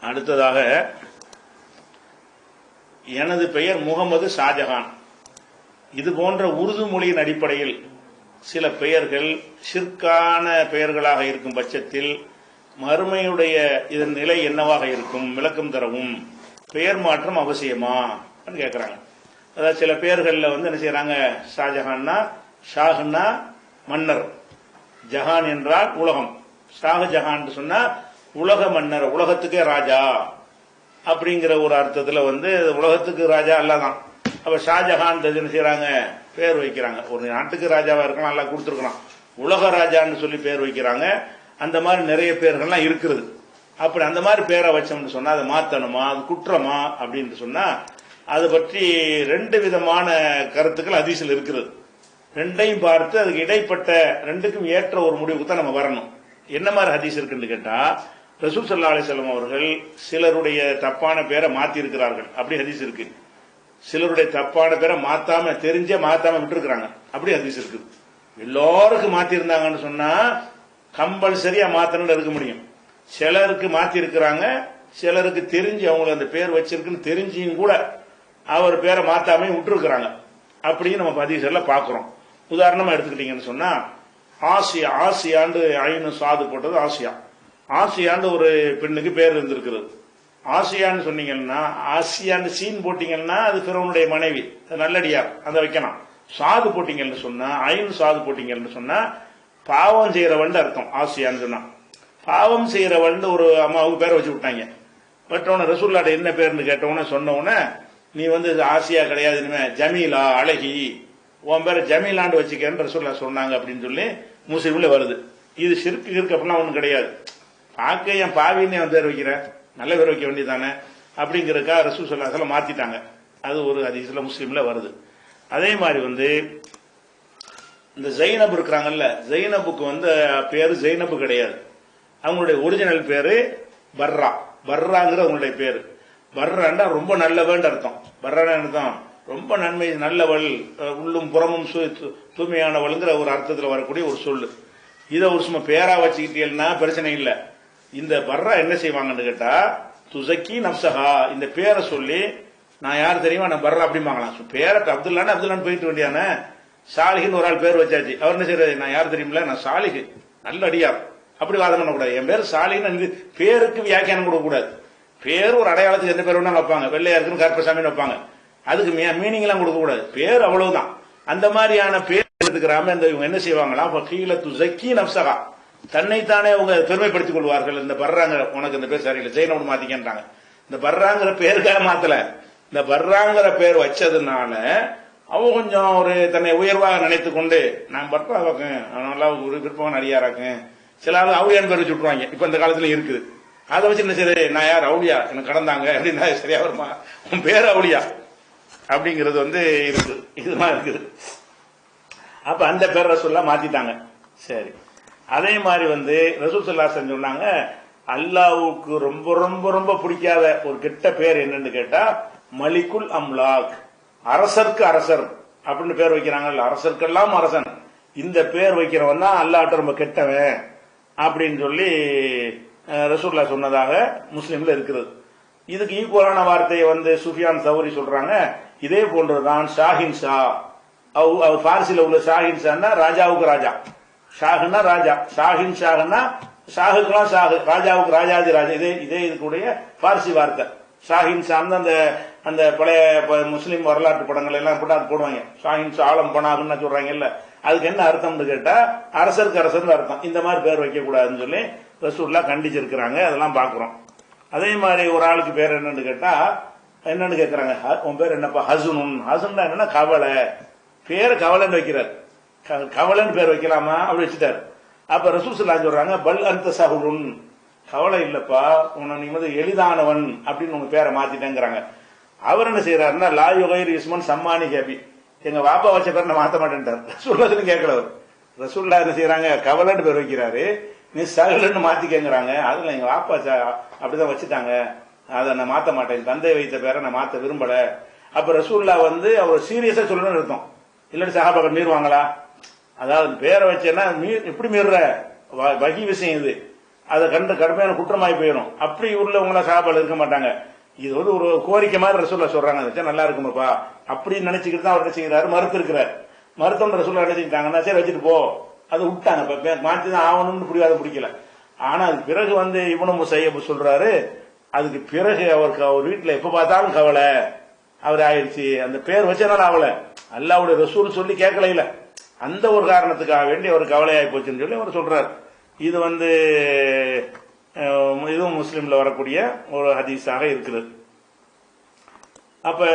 அடுத்ததாக எனது பெயர் முகமது ஷாஜஹான். இது போன்ற உருது மொழியின் அடிப்படையில் சில பெயர்கள் சிற்கான பெயர்களாக இருக்கும் பட்சத்தில் மறுமையுடைய இதன் நிலை என்னவாக இருக்கும் விளக்கம் தரவும். பெயர் மாற்றம் அவசியமா? கேட்குறாங்க அதாவது சில பெயர்கள்ல வந்து என்ன செய்யறாங்க ஷாஜஹான்னா ஷாஹ்னா மன்னர். ஜஹான் என்றால் உலகம். ஷாஹ் ஜஹான் சொன்னா உலக மன்னர் உலகத்துக்கே ராஜா அப்படிங்கிற ஒரு அர்த்தத்துல வந்து உலகத்துக்கு ராஜா அல்லாதான். அப்ப ஷாஜஹான் என்ன செய்யறாங்க பேர் வைக்கிறாங்க. ஒரு நாட்டுக்கு ராஜாவா இருக்கலாம் நல்லா கொடுத்துருக்கலாம். உலக ராஜான்னு சொல்லி பேர் வைக்கிறாங்க. அந்த மாதிரி நிறைய பேர்கள்லாம் இருக்குது அப்படி அந்த மாதிரி பேரை வச்சோம்னு சொன்னா அதை மாத்தணுமா அது குற்றமா அப்படின்னு சொன்னா அதை பற்றி ரெண்டு விதமான கருத்துக்கள் அதிசல் இருக்கிறது. ரெண்டையும் பார்த்து அதுக்கு இடைப்பட்ட ரெண்டுக்கும் ஏற்ற ஒரு முடிவுக்கு தான் நம்ம வரணும். என்ன மாதிரி ஹதீஸ் இருக்குன்னு கேட்டா ரசூல் சல்லா அலிசல்லாம் அவர்கள் சிலருடைய தப்பான பேரை மாத்தி இருக்கிறார்கள் அப்படி ஹதீஸ் இருக்கு. சிலருடைய தப்பான பேரை மாத்தாம தெரிஞ்சே மாத்தாம விட்டுருக்காங்க அப்படி ஹதீஸ் இருக்குது எல்லோருக்கும் மாத்தி இருந்தாங்கன்னு சொன்னா கம்பல்சரியா மாத்தணும்னு இருக்க முடியும். சிலருக்கு மாத்தி இருக்கிறாங்க சிலருக்கு தெரிஞ்சு அவங்க அந்த பேர் வச்சிருக்குன்னு தெரிஞ்சியும் கூட அவர் பேரை மாத்தாம விட்டுருக்குறாங்க. அப்படின்னு நம்ம பதிவுல பாக்குறோம் உதாரணமா எடுத்துக்கிட்டீங்கன்னு சொன்னா ஆசியா ஆசியாண்டு ஐநூறு சாது போட்டது ஆசியா. ஆசியான்னு ஒரு பெண்ணுக்கு பேர் இருந்திருக்கிறது. ஆசியான்னு சொன்னீங்கன்னா ஆசியான்னு சீன் போட்டீங்கன்னா அது பிறவனுடைய மனைவி. நல்லடியார் அதை வைக்கலாம் சாது போட்டீங்கன்னு சொன்னா ஐந்து சாது போட்டீங்கன்னு சொன்னா பாவம் செய்யறவன் அர்த்தம் ஆசியான்னு சொன்னா. பாவம் செய்யறவன் ஒரு அம்மாவுக்கு பேரை வச்சு விட்டாங்க. பட்டவன ரசூல்லாட்ட என்ன பேர்னு கேட்டவன சொன்னவன நீ வந்து ஆசியா கிடையாது இனிமே ஜமீலா அழகி. உன் பேரை ஜமீலாண்டு வச்சுக்கன்னு ரசூல்லா சொன்னாங்க அப்படின்னு சொல்லி முஸ்லீம்ல வருது. இது சிறுக்கு இருக்கு அப்படிலாம் ஒன்றும் கிடையாது. பார்க்க என் பாவின்னு என் பேர் வைக்கிறேன் நல்ல பேர் வைக்க வேண்டியதானே அப்படிங்கிறக்கா ரசூ சொல்லாசல மாத்திட்டாங்க. அது ஒரு அதிசல முஸ்லீம்ல வருது. அதே மாதிரி வந்து இந்த ஜெயினப் இருக்கிறாங்கல்ல ஜெயினபுக்கு வந்து பேரு ஜெயினபு கிடையாது. அவங்களுடைய ஒரிஜினல் பேரு பர்ரா. பர்ராங்கிற அவங்களுடைய பேரு. பர்ராண்டா ரொம்ப நல்லவன் அர்த்தம். பர்ரான அர்த்தம்? ரொம்ப நன்மை நல்லவள் உள்ளும் புறமும் தூய்மையானவள்ங்கிற ஒரு அர்த்தத்தில் வரக்கூடிய ஒரு சொல்லு. இதை ஒரு சும்மா பேரா வச்சுக்கிட்டீங்கன்னா பிரச்சனை இல்லை. இந்த பர்ரா என்ன செய்வாங்கன்னு கேட்டா துசக்கி நப்சகா இந்த பேரை சொல்லி நான் யார் தெரியுமா நான் பர்ரா அப்படிம்பாங்களாம். பேரை அப்துல்லான்னு அப்துல்லான்னு போயிட்டு வேண்டியானே சாலிகின்னு ஒரு ஆள் பேர் வச்சாச்சு. அவர் என்ன செய்யறது நான் யார் தெரியுமில நான் சாலிகு நல்ல அடியார். அப்படி வாதம் பண்ணக்கூடாது. என் பேர் சாலின்னு பேருக்கு வியாக்கியானம் கொடுக்கக்கூடாது. பேர் ஒரு அடையாளத்துக்கு எந்த பேர் வேணாலும் வைப்பாங்க. வெள்ளையாருக்குன்னு கருப்பசாமின்னு வைப்பாங்க. அதுக்கு மீனிங் எல்லாம் கொடுக்கக்கூடாது. பேர் அவ்வளவுதான். அந்த மாதிரியான பேர் எடுத்துக்கிறாம இந்த இவங்க என்ன செய்வாங்களா கீழ துசக்கி நப்சகா தன்னைத்தானே அவங்க பெருமைப்படுத்திக் கொள்வார்கள். இந்த பர்றாங்க உனக்கு இந்த பேர் சரியில்லை ஜெயினோடு மாத்திக்கின்றாங்க. இந்த பர்றாங்கிற பேருக்காக மாத்தல. இந்த பர்றாங்கிற பேர் வச்சதுனால அவன் கொஞ்சம் ஒரு தன்னை உயர்வாக நினைத்து கொண்டு நான் பர்றாவாக்கேன் நல்லா ஒரு விருப்பம் அடியாராக்கேன். சில ஆள் அவுளியான் பேர் வச்சு விட்டுருவாங்க. இப்ப இந்த காலத்துல இருக்குது. அதை வச்சு என்ன சரி நான் யார்? அவுளியா எனக்கு கடந்தாங்க. அப்படின்னா சரியா வருமா? உன் பேர் அவுளியா அப்படிங்கிறது வந்து இருக்கு. இதுதான் இருக்குது. அப்ப அந்த பேரை சொல்ல மாத்திட்டாங்க. சரி. அதே மாதிரி வந்து ரசூல் சல்லா சொன்னாங்க அல்லாவுக்கு ரொம்ப ரொம்ப ரொம்ப பிடிக்காத ஒரு கெட்ட பேர் என்னன்னு கேட்டா மலிக்குல் அம்லாக் அரசருக்கு அரசர் அப்படின்னு பேர் வைக்கிறாங்கல்ல அரசருக்கெல்லாம் அரசன். இந்த பேர் வைக்கிறவன் தான் அல்லாட்ட ரொம்ப கெட்டவன் அப்படின்னு சொல்லி ரசூல்லா சொன்னதாக முஸ்லீம்ல இருக்கிறது. இதுக்கு ஈக்குவலான வார்த்தையை வந்து சுஃபியான் சௌரி சொல்றாங்க. இதே போன்றதுதான் ஷாஹின் ஷா. அவர் பாரிசில உள்ள ஷாஹின் ஷான்னா ராஜாவுக்கு ராஜா. ஷாஹுன்னா ராஜா. ஷாஹின் ஷாஹுன்னா ஷாகுக்கெல்லாம் ஷாகு ராஜாவுக்கு ராஜாதி ராஜா. இதே இதே இதுக்குடைய பார்சி வார்த்தை. ஷாஹின் ஷான் அந்த அந்த பழைய முஸ்லீம் வரலாற்று படங்கள் எல்லாம் போட்டு அது போடுவாங்க. ஷாஹின் ஷா ஆலம் பனாகுன்னு சொல்றாங்க இல்ல. அதுக்கு என்ன அர்த்தம்னு கேட்டா அரசருக்கு அரசர்னு அர்த்தம். இந்த மாதிரி பேர் வைக்க கூடாதுன்னு சொல்லி ரசூல்லா கண்டிச்சிருக்கிறாங்க அதெல்லாம் பாக்குறோம். அதே மாதிரி ஒரு ஆளுக்கு பேர் என்னன்னு கேட்டா என்னன்னு கேக்குறாங்க? உன் பேர் என்னப்பா? ஹசுனும் ஹசுன்னா என்னன்னா கவலை. பேரை கவலைன்னு வைக்கிறார். கவலைன்னு பேர் வைக்கலாமா? அப்படி வச்சுட்டாரு. அப்ப ரசூசல்லா சொல்றாங்க பல் அந்த சகுலுன் கவலை இல்லப்பா உன்னை நீ வந்து எளிதானவன் அப்படின்னு உங்க பேரை மாத்திட்டேங்கிறாங்க. அவர் என்ன செய்யறாருன்னா லா யுகைர் இஸ்மன் சம்மானி கேபி எங்க வாப்பா வச்ச பேர் நான் மாத்த மாட்டேன்ட்டார். ரசூல்லா கேட்கல அவர். ரசூல்லா என்ன செய்யறாங்க கவலைன்னு பேர் வைக்கிறாரு. நீ சகலன்னு மாத்திக்கங்கிறாங்க. அதுல எங்க வாப்பா அப்படிதான் வச்சுட்டாங்க. அதை நான் மாத்த மாட்டேன். தந்தை வைத்த பேரை நான் மாத்த விரும்பல. அப்ப ரசூல்லா வந்து அவர் சீரியஸா சொல்லணும்னு அர்த்தம். இல்லாட்டி சகாபாக்கள் மீறுவாங்களா? அதாவது பேரை வச்சேன்னா மீ எப்படி மீறுற? வகி விஷயம் இது. அதை கண்டு கடுமையான குற்றமாய் போயிடும். அப்படி உள்ளவங்கள சாப்பாடு இருக்க மாட்டாங்க. இது வந்து ஒரு கோரிக்கை மாதிரி ரசூல்லா சொல்றாங்க. அது நல்லா இருக்குமாப்பா. அப்படின்னு நினைச்சுக்கிட்டு தான் அவர் செய்கிறாரு? மறுத்து இருக்கிறார் மருத்துவம் ரசூல்லா நினைச்சுக்கிட்டாங்கன்னா சரி வச்சுட்டு போ. அது விட்டாங்க. இப்ப பே- தான் ஆகணும்னு புரியாத பிடிக்கல. ஆனா அது பிறகு வந்து இவனும் செய்ய சொல்றாரு அதுக்கு பிறகு அவருக்கு அவர் வீட்டுல எப்ப பார்த்தாலும் கவலை. அவர் ஆயிடுச்சு. அந்த பேர் வச்சனால ஆகல அல்லாவுடைய ரசூல் சொல்லி கேட்கல அந்த ஒரு காரணத்துக்காக வேண்டி அவர் கவலையாகி போச்சுன்னு சொல்லி அவர் சொல்றார். இது வந்து இதுவும் முஸ்லீம்ல வரக்கூடிய ஒரு ஹதீஸாக இருக்கிறது. அப்ப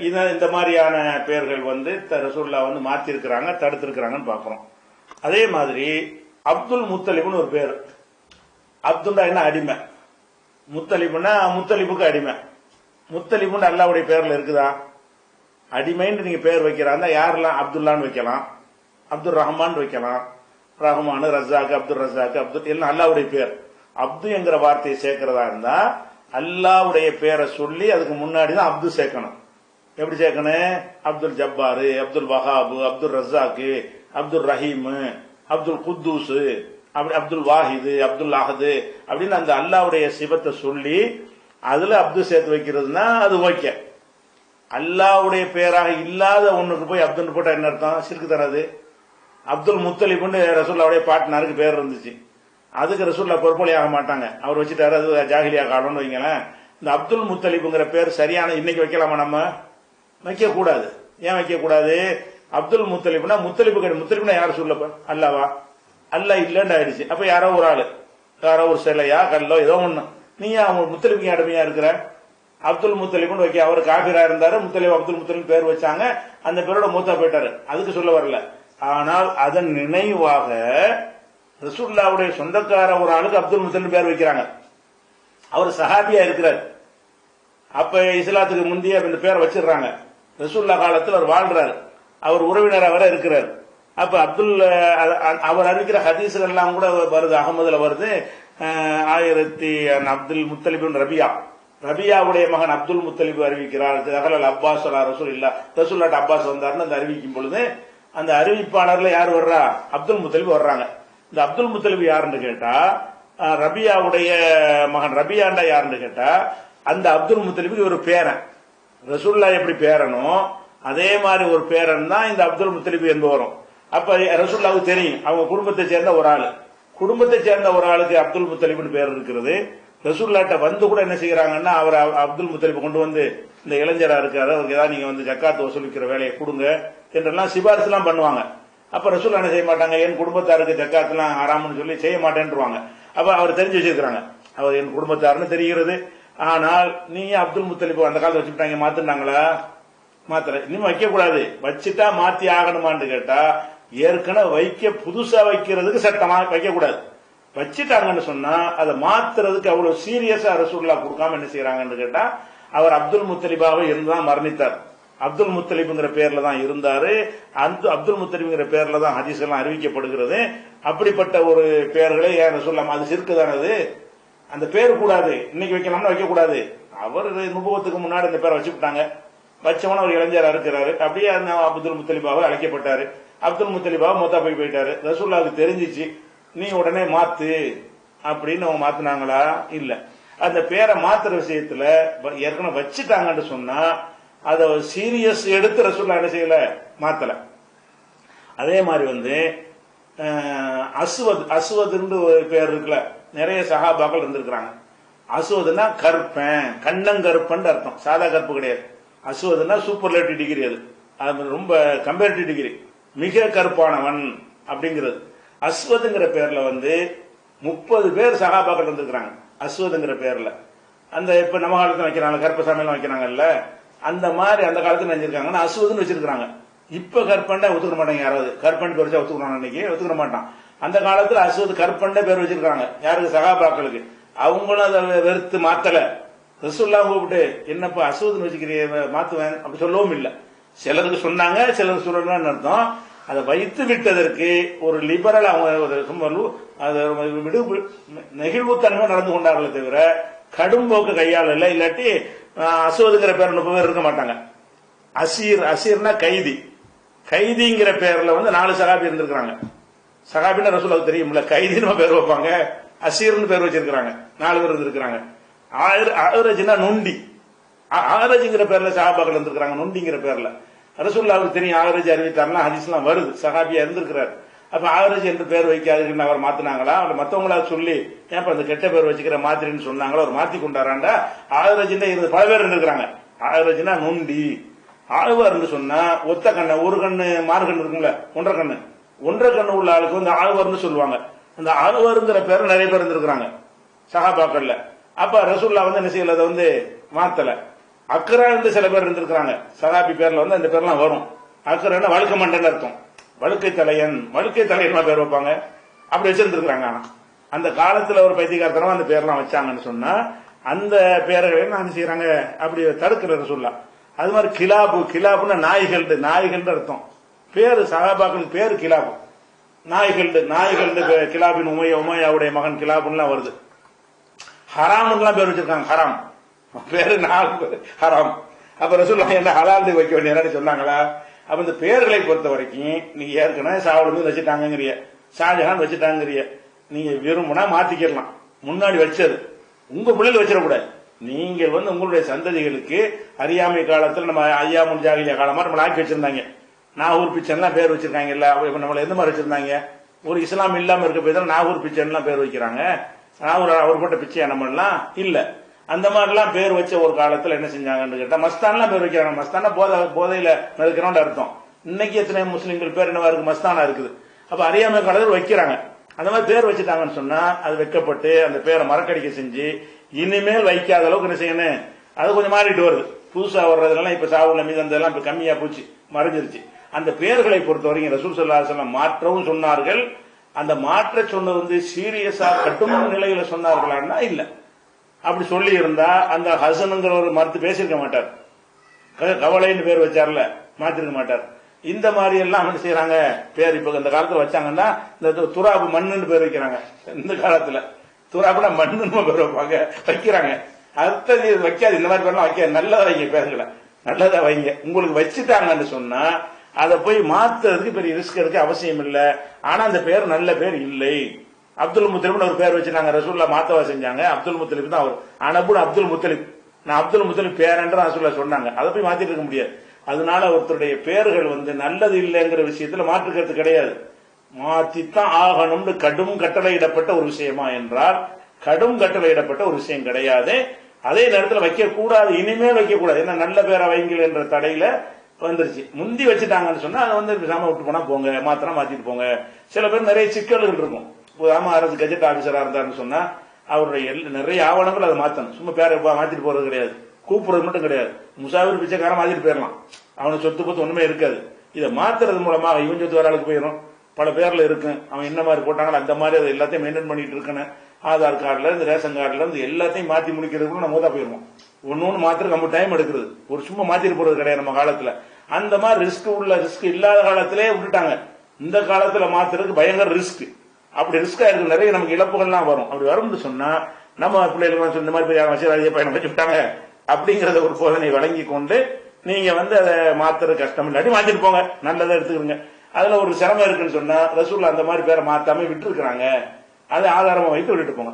இது இந்த மாதிரியான பெயர்கள் வந்து த- ரசூல்லா வந்து மாத்திருக்கிறாங்க தடுத்திருக்கிறாங்கன்னு பாக்குறோம் அதே மாதிரி அப்துல் முத்தலிப்னு ஒரு பேர். அப்துல்லா என்ன? அடிமை. முத்தலிபுன்னா முத்தலிப்புக்கு அடிமை. முத்தலிபுன்னு அல்லாவுடைய பேர்ல இருக்குதா? அடிமைன்னு நீங்க பேர் வைக்கிறாங்க யாரெல்லாம் அப்துல்லான்னு வைக்கலாம். அப்துல் ரஹ்மான் வைக்கலாம். ரஹ்மான் ரஜாக் அப்துல் ரஜாக் அப்துல் எல்லாம் அல்லாவுடைய பேர். அப்து என்கிற வார்த்தையை சேர்க்கிறதா இருந்தா அல்லாவுடைய பேரை சொல்லி அதுக்கு முன்னாடி தான் அப்து சேர்க்கணும். எப்படி சேர்க்கணும்? அப்துல் ஜப்பாரு அப்துல் வஹாபு அப்துல் ரஜாக்கு அப்துல் ரஹீம் அப்துல் குத்தூஸ் அப்படி அப்துல் வாஹிது அப்துல் அஹது அப்படின்னு அந்த அல்லாவுடைய சிவத்தை சொல்லி அதுல அப்துல் சேர்த்து வைக்கிறதுனா அது ஓகே. அல்லாவுடைய பேராக இல்லாத ஒண்ணுக்கு போய் அப்துல் போட்டா என்ன அர்த்தம்? சிறுக்கு தராது. அப்துல் முத்தலிப்னு ரசூல்லாவுடைய பாட்னாருக்கு பேர் இருந்துச்சு. அதுக்கு ரசூல்லா பொறுப்பொழி ஆக மாட்டாங்க. அவர் வச்சுட்டாரு அது ஜாகிலியா காலம்னு வைங்களேன். இந்த அப்துல் முத்தலிப்புங்கிற பேர் சரியான இன்னைக்கு வைக்கலாமா நம்ம? வைக்கக்கூடாது. ஏன் வைக்கக்கூடாது? அப்துல் முத்தலிப்னா முத்தலிப்பு கிடையாது முத்தலிப்னா யார் சொல்லப்ப அல்லாவா? அல்ல இல்லன்னு ஆயிடுச்சு. அப்ப யாரோ ஒரு ஆளு. யாரோ ஒரு சிலையா கல்லோ ஏதோ ஒண்ணு. நீ அவங்க முத்தலிப்புக்கு அடிமையா இருக்கிற? அப்துல் முத்தலிப்னு வைக்க அவர் காபிரா இருந்தாரு. முத்தலிப் அப்துல் முத்தலிப் பேர் வச்சாங்க. அந்த பேரோட மூத்தா போயிட்டாரு. அதுக்கு சொல்ல வரல. ஆனால் அதன் நினைவாக ரசூல்லாவுடைய சொந்தக்கார ஒரு ஆளுக்கு அப்துல் முத்தலிப் பேர் வைக்கிறாங்க. அவர் சஹாபியா இருக்கிறார். அப்ப இஸ்லாத்துக்கு முந்தைய இந்த பேரை வச்சிடுறாங்க. ரசூல்லா காலத்தில் அவர் வாழ்றாரு. அவர் உறவினர் அவரை இருக்கிறார். அப்ப அப்துல் அவர் அறிவிக்கிற ஹதீஸ்கள் எல்லாம் கூட வருது. அகமதுல வருது. ஆயிரத்தி அப்துல் முத்தலிபின் ரபியா. ரபியாவுடைய மகன் அப்துல் முத்தலிப் அறிவிக்கிறார். அகலல் அப்பாஸ் அலா ரசூல் இல்லா ரசூல்லாட் அப்பாஸ் வந்தார்னு அந்த அறிவிக்கும் பொழுது அந்த அறிவிப்பாளர்ல யார் வர்றா? அப்துல் முத்தலிப் வர்றாங்க. இந்த அப்துல் முத்தலிப் யாருன்னு கேட்டா ரபியாவுடைய மகன் ரபியாண்டா யாருன்னு கேட்டா அந்த அப்துல் முத்தலிபுக்கு ஒரு பேரன். ரசூல்லா எப்படி பேரனோ அதே மாதிரி ஒரு பேரன் தான் இந்த அப்துல் முத்தலிப் என்பவரும். அப்ப ரசூல்லாவுக்கு தெரியும் அவங்க குடும்பத்தை சேர்ந்த ஒரு ஆள். குடும்பத்தை சேர்ந்த ஒரு ஆளுக்கு அப்துல் முத்தலிப்னு பேர் இருக்கிறது. ரசூல்லாட்ட வந்து கூட என்ன செய்யறாங்கன்னா அவர் அப்துல் முத்தலிப் கொண்டு வந்து இந்த இளைஞரா இருக்காரு அவருக்கு ஏதாவது நீங்க வந்து ஜக்காத்து வசூலிக்கிற வேலையை கொடுங்க என்றெல்லாம் சிபாரிசு எல்லாம் பண்ணுவாங்க. அப்ப ரசூல் என்ன செய்ய மாட்டாங்க? என் குடும்பத்தாருக்கு ஜக்காத்துலாம் ஆறாம்னு சொல்லி செய்ய மாட்டேன்ருவாங்க. அப்ப அவர் தெரிஞ்சு வச்சிருக்கிறாங்க. அவர் என் குடும்பத்தாருன்னு தெரிகிறது. ஆனால் நீ அப்துல் முத்தலிப் அந்த காலத்தில் வச்சுட்டாங்க மாத்துட்டாங்களா மாத்தல. இனிமே வைக்க கூடாது வச்சுட்டா மாத்தி ஆகணுமான்னு கேட்டா ஏற்கனவே வைக்க புதுசா வைக்கிறதுக்கு சட்டமா வைக்க கூடாது வச்சுட்டாங்கன்னு சொன்னா அதை மாத்துறதுக்கு அவ்வளவு சீரியஸா ரசூல்லா கொடுக்காம என்ன செய்யறாங்கன்னு கேட்டா அவர் அப்துல் முத்தலிபாவை இருந்துதான் மரணித்தார். அப்துல் முத்தலிப்ங்கிற பேர்ல தான் இருந்தாரு. அந்த அப்துல் முத்தலிப்ங்கிற பேர்ல தான் ஹதீஸ் எல்லாம் அறிவிக்கப்படுகிறது. அப்படிப்பட்ட ஒரு பெயர்களை ஏன் சொல்லாம அது சிறுக்குதானது அந்த பேர் கூடாது. இன்னைக்கு வைக்கலாம்னா வைக்க கூடாது அவர் நுபவத்துக்கு முன்னாடி இந்த பேரை வச்சுக்கிட்டாங்க வச்சவன ஒரு இளைஞரா இருக்கிறாரு அப்படியே அந்த அப்துல் முத்தலிபாவை அழைக்கப்பட்டாரு. அப்துல் முத்தலிபாவை மொத்தா போய் போயிட்டாரு. ரசூல்லாவுக்கு தெரிஞ்சிச்சு. நீ உடனே மாத்து. அப்படின்னு அவங்க மாத்தினாங்களா? இல்ல. அந்த பேரை மாத்துற விஷயத்துல வ- ஏற்கனவே வச்சுட்டாங்கன்னு சொன்னா அதை சீரியஸ் எடுத்து ரசூல்லா என்ன செய்யல? மாத்தல. அதே மாதிரி வந்து அசுவத் அசுவதுன்னு ஒரு பேர் இருக்குல்ல நிறைய சகாபாக்கள் இருந்திருக்கிறாங்க. அசுவதுன்னா கற்பன் கண்ணங்கருப்பன் அர்த்தம். சாதா கருப்பு கிடையாது. அஸ்வதுனா சூப்பர்லேட்டிவ் டிகிரி அது. அது ரொம்ப கம்பேரிட்டிவ் டிகிரி மிக கருப்பானவன் அப்படிங்கிறது. அஸ்வதுங்கிற பேர்ல வந்து முப்பது பேர் சகாபாக்கள் இருந்திருக்கிறாங்க. அஸ்வதுங்கிற பேர்ல. அந்த இப்ப நம்ம காலத்துல வைக்கிறாங்க கருப்பசாமியெல்லாம் வைக்கிறாங்கல்ல அந்த மாதிரி அந்த காலத்துல நினைச்சிருக்காங்கன்னா அசுவதுன்னு வச்சிருக்காங்க இப்ப கற்பண்டை ஒத்துக்க மாட்டாங்க யாராவது. கற்பன் பேர் வச்சா ஒத்துக்கணும் அன்னைக்கு ஒத்துக்க மாட்டான். அந்த காலத்துல அசுவது கற்பண்டை பேர் வச்சிருக்காங்க யாருக்கு? சகாபாக்களுக்கு. அவங்களும் அதை வெறுத்து மாத்தல. ரசூல்லா கூப்பிட்டு என்னப்பா அசுவதுன்னு வச்சுக்கிறிய மாத்துவேன். அப்படி சொல்லவும் இல்லை. சிலருக்கு சொன்னாங்க சிலருக்கு சொல்லணும்னு அர்த்தம். அதை வைத்து விட்டதற்கு ஒரு லிபரல் அவங்க ஒரு சும்மா விடு நெகிழ்வுத்தன்மை நடந்து கொண்டார்களே தவிர கடும் போக்கு கையாளல. இல்லாட்டி அசுவதுங்கிற பேர் முப்பது பேர் இருக்க மாட்டாங்க. அசீர் அசீர்னா கைதி. கைதிங்கிற பேர்ல வந்து நாலு சகாபி இருந்திருக்கிறாங்க. சகாபின்னு ரசூலுக்கு தெரியும்ல கைதின்னு பேர் வைப்பாங்க அசீர்னு பேர் வச்சிருக்கிறாங்க. நாலு பேர் இருந்திருக்கிறாங்க. ஆவரேஜ்னா நொண்டி. ஆவரேஜ்ங்கிற பேர்ல சகாபாக்கள் இருந்திருக்கிறாங்க நொண்டிங்கிற பேர்ல. ரசூல்லாவுக்கு தெரியும் ஆவரேஜ் அறிவித்தார்னா ஹதீஸ்லாம் வருது சகாபியா இருந்திருக்கிறாரு. அப்ப ஆவரேஜ் என்று பேர் வைக்காதுன்னு அவர் மாத்தினாங்களா? அவர் மத்தவங்களா சொல்லி ஏன் அந்த கெட்ட பேர் வச்சுக்கிற மாத்திரின்னு சொன்னாங்களோ? அவர் மாத்தி கொண்டாராண்டா? ஆவரேஜ் இருந்து பல பேர் இருந்திருக்கிறாங்க. ஆவரேஜ்னா நுண்டி. ஆழ்வார்னு சொன்னா ஒத்த கண்ணு ஒரு கண்ணு மாறு கண்ணு இருக்கும்ல ஒன்றரை கண்ணு. ஒன்றரை கண்ணு உள்ள ஆளுக்கு வந்து ஆழ்வார்னு சொல்லுவாங்க. அந்த ஆழ்வாருங்கிற பேர் நிறைய பேர் இருந்திருக்கிறாங்க சகாபாக்கள்ல அப்ப ரசூல்லா வந்து என்ன செய்யல? அதை வந்து மாத்தல. அக்கரா இருந்து சில பேர் இருந்திருக்கிறாங்க. சகாபி பேர்ல வந்து அந்த பேர்லாம் வரும். அக்கரா வழுக்க மண்டன் அர்த்தம். வழுக்கை தலையன் வழுக்கை தலையன் பேர் வைப்பாங்க? அப்படி வச்சிருந்துருக்காங்க ஆனா. அந்த காலத்துல ஒரு பைத்தியகாரத்தனமா அந்த பேர்லாம் வச்சாங்கன்னு சொன்னா அந்த பேர்களை என்ன செய்யறாங்க அப்படி தடுக்கிற சொல்லலாம் அது மாதிரி கிலாபு கிலாபுன்னா நாய்கள் நாய்கள் அர்த்தம். பேரு சகாபாக்களுக்கு பேரு கிலாபு. நாய்கள் நாய்கள் கிலாபின் உமைய உமையாவுடைய மகன் கிலாபுன்னுலாம் வருது. ஹராம்லாம் பேர் வச்சிருக்காங்க ஹராம். பேரு நாலு ஹராம். அப்ப ரசூல்லா என்ன ஹலால் வைக்க வேண்டிய சொன்னாங்களா? அப்ப இந்த பேர்களை பொறுத்த வரைக்கும் நீங்க ஏற்கனவே சாவலுமே வச்சுட்டாங்கங்கிறிய ஷாஜஹான் வச்சுட்டாங்கறிய நீங்க விரும்பினா மாத்திக்கிடலாம். முன்னாடி வச்சது. உங்க பிள்ளைகள் வச்சிடக்கூடாது. நீங்கள் வந்து உங்களுடைய சந்ததிகளுக்கு அறியாமை காலத்தில் நம்ம ஐயா முன்ஜாகிலியா காலமா நம்ம ஆக்கி வச்சிருந்தாங்க. நாகூர் பிச்சன்லாம் பேர் வச்சிருக்காங்கல்ல இப்ப நம்மள எந்த மாதிரி வச்சிருந்தாங்க? ஒரு இஸ்லாம் இல்லாம இருக்க போய் நாகூர் பிச்சன்லாம் பேர் வைக்கிறாங்க. நாகூர் அவர் போட்ட பிச்சை நம்மலாம் இல்லை. அந்த மாதிரிலாம் பேர் வச்ச ஒரு காலத்துல என்ன செஞ்சாங்கன்னு கேட்டா மஸ்தான்லாம் பேர் வைக்கிறாங்க. மஸ்தானா போதை போதையில மிதக்கிறோம் அர்த்தம். இன்னைக்கு எத்தனை முஸ்லிம்கள் பேர் என்னவா இருக்கு? மஸ்தானா இருக்குது. அப்ப அறியாமை காலத்தில் வைக்கிறாங்க. அந்த மாதிரி பேர் வச்சுட்டாங்கன்னு சொன்னா அது வைக்கப்பட்டு அந்த பேரை மறக்கடிக்க செஞ்சு இனிமேல் வைக்காத அளவுக்கு என்ன செய்யணும்? அது கொஞ்சம் மாறிட்டு வருது. புதுசா வர்றதுனால இப்ப சாவுல மீது அந்த எல்லாம் இப்ப கம்மியா போச்சு மறைஞ்சிருச்சு. அந்த பெயர்களை பொறுத்தவரைக்கும் ரசூல் சல்லா மாற்றவும் சொன்னார்கள். அந்த மாற்ற சொன்னது வந்து சீரியஸா கட்டுமான நிலையில சொன்னார்களான்னா இல்லை. அப்படி சொல்லி இருந்தா அந்த ஹசனுங்கிற ஒரு மறுத்து பேசியிருக்க மாட்டார். கவலைன்னு பேர் வச்சார்ல மாத்திருக்க மாட்டார். இந்த மாதிரி எல்லாம் என்ன செய்யறாங்க பேர் இப்ப இந்த காலத்துல வச்சாங்கன்னா இந்த துராபு மண்ணுன்னு பேர் வைக்கிறாங்க. இந்த காலத்துல துராபுனா மண்ணுன்னு பேர் வைப்பாங்க வைக்கிறாங்க. அடுத்தது வைக்காது இந்த மாதிரி பேர்லாம் வைக்க நல்லதா வைங்க பேருங்களை நல்லதா வைங்க. உங்களுக்கு வச்சுட்டாங்கன்னு சொன்னா அதை போய் மாத்துறதுக்கு பெரிய ரிஸ்க் இருக்கு அவசியம் இல்லை. ஆனா அந்த பேர் நல்ல பேர் இல்லை. அப்துல் முத்தலிப்னு ஒரு பேர் வச்சு நாங்க ரசூல்லா மாத்தவா செஞ்சாங்க. அப்துல் முத்தலிப் தான் அவர். அனபுன் அப்துல் முத்தலிப். நான் அப்துல் முத்தலிப் பேரன்ற ரசூல்லா சொன்னாங்க. அதை போய் மாத்திட்டு இருக்க முடியாது. அதனால ஒருத்தருடைய பேர்கள் வந்து நல்லது இல்லைங்கிற விஷயத்துல மாற்றுக்கிறது கிடையாது. மாத்தித்தான் ஆகணும்னு கடும் கட்டளையிடப்பட்ட ஒரு விஷயமா என்றால் கடும் கட்டளையிடப்பட்ட ஒரு விஷயம் கிடையாது. அதே நேரத்தில் வைக்க கூடாது இனிமேல் வைக்க கூடாது ஏன்னா நல்ல பேரை வைங்கள் என்ற தடையில வந்துருச்சு. முந்தி வச்சுட்டாங்கன்னு சொன்னா அதை வந்து பேசாம விட்டு போனா போங்க மாத்திரம் மாத்திட்டு போங்க. சில பேர் நிறைய சிக்கல்கள் இருக்கும். உதாரணமா அரசு கஜெட் ஆபீசரா இருந்தாருன்னு சொன்னா அவருடைய நிறைய ஆவணங்கள் அதை மாத்தணும். சும்மா பேரை மாத்திட்டு போறது கிடையாது. கூப்பிடுறது மட்டும் கிடையாது. முசாவிர் பிச்சைக்காரன் மாத்திட்டு போயிடலாம் அவனுக்கு சொத்து பத்து ஒண்ணுமே இருக்காது. இதை மாத்துறது மூலமா இவன் சொத்து வேற ஆளுக்கு போயிடும் பல பேர்ல இருக்கும் அவன் என்ன மாதிரி போட்டாங்களோ அந்த மாதிரி அதை எல்லாத்தையும் மெயின்டைன் பண்ணிட்டு இருக்கேன் ஆதார் கார்டுல இருந்து ரேஷன் கார்டுல இருந்து எல்லாத்தையும் மாத்தி முடிக்கிறதுக்குள்ள நம்ம தான் போயிருவோம் ஒன்னு ஒன்று மாத்திரம் நம்ம டைம் எடுக்கிறது. ஒரு சும்மா மாத்திட்டு போறது கிடையாது நம்ம காலத்துல. அந்த மாதிரி ரிஸ்க் உள்ள ரிஸ்க் இல்லாத காலத்திலே விட்டுட்டாங்க. இந்த காலத்துல மாத்துறதுக்கு பயங்கர ரிஸ்க் அப்படி ரிஸ்கா இருக்கு நிறைய நமக்கு இழப்புகள்லாம் வரும். அப்படி வரும்னு சொன்னா நம்ம பிள்ளைகளுக்கு இந்த மாதிரி பெரிய வசதி பயணம் வச்சு விட்டாங்க. அப்படிங்கறத ஒரு போதனை வழங்கி கொண்டு நீங்க வந்து அதை மாத்துறது கஷ்டம். இல்லாட்டி மாத்திட்டு போங்க. நல்லதை எடுத்துக்கிறீங்க. அதுல ஒரு சிரமம் இருக்குன்னு சொன்னா ரசூல் அந்த மாதிரி பேரை மாத்தாம விட்டு இருக்கிறாங்க அதை ஆதாரமா வைத்து விட்டுட்டு போங்க.